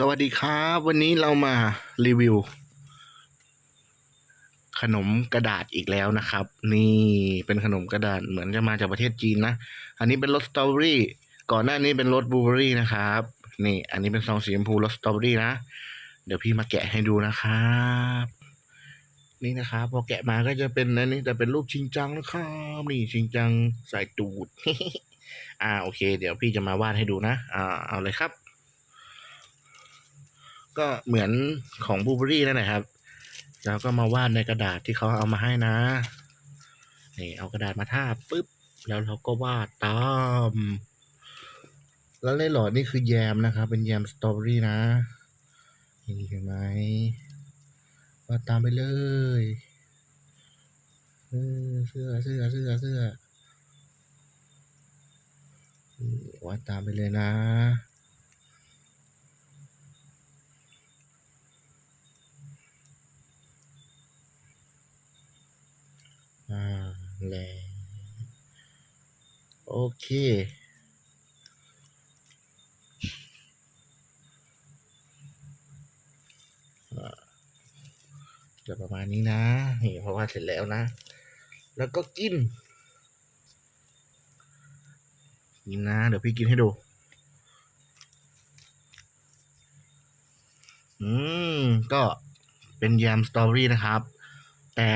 สวัสดีครับ วันนี้เรามารีวิว ขนมกระดาษอีกแล้วนะครับ นี่เป็นขนมกระดาษเหมือนจะมาจากประเทศจีนนะ อันนี้เป็นรสสตรอเบอรี่ ก่อนหน้านี้เป็นรสบลูเบอรี่นะครับ นี่ อันนี้เป็นซองสีชมพูรสสตรอเบอรี่นะ เดี๋ยวพี่มาแกะให้ดูนะครับ นี่นะครับ พอแกะมาก็จะเป็นอันนี้แต่เป็นรูปชิงจังนะครับนี่ชิงจังใส่ตูด อ่าโอเค เดี๋ยวพี่จะมาวาดให้ดูนะ อ่าเอาเลยครับ ก็เหมือนของบูเบอรี่นั่นแหละครับ แล้วก็มาวาดในกระดาษที่เขาเอามาให้นะ นี่เอากระดาษมาทาบปุ๊บ แล้วเราก็วาดตาม แล้วในหลอดนี่คือแยมนะครับ เป็นแยมสตรอเบอรี่นะ นี่เห็นไหมวาดตามไปเลยเออเสื้อเสื้อเสื้อเสื้อวาดตามไปเลยนะ อ่า แหละโอเคจะประมาณนี้นะนี่เพราะว่าเสร็จแล้วนะ แล้วก็กิน กินนะ เดี๋ยวพี่กินให้ดู อืม ก็เป็นแยมสตอรี่นะครับ แต่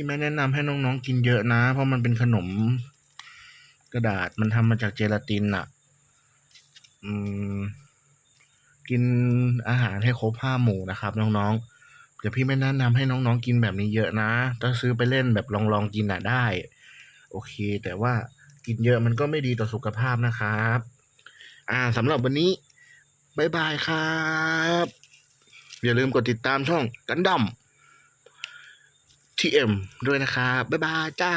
พี่ไม่แนะนำให้น้องๆกินเยอะนะ เพราะมันเป็นขนม กระดาษมันทำมาจากเจลาตินอะอืม กินอาหารให้ครบห้าหมู่นะครับ น้องๆเดี๋ยวพี่ไม่แนะนำให้น้องๆกินแบบนี้เยอะนะถ้าซื้อไปเล่นแบบลองๆกินอะได้ โอเค แต่ว่ากินเยอะมันก็ไม่ดีต่อสุขภาพนะครับ อ่าสำหรับวันนี้บายบายครับ อย่าลืมกดติดตามช่องกันดั้ม TM ด้วยนะครับบ๊ายบายจ้า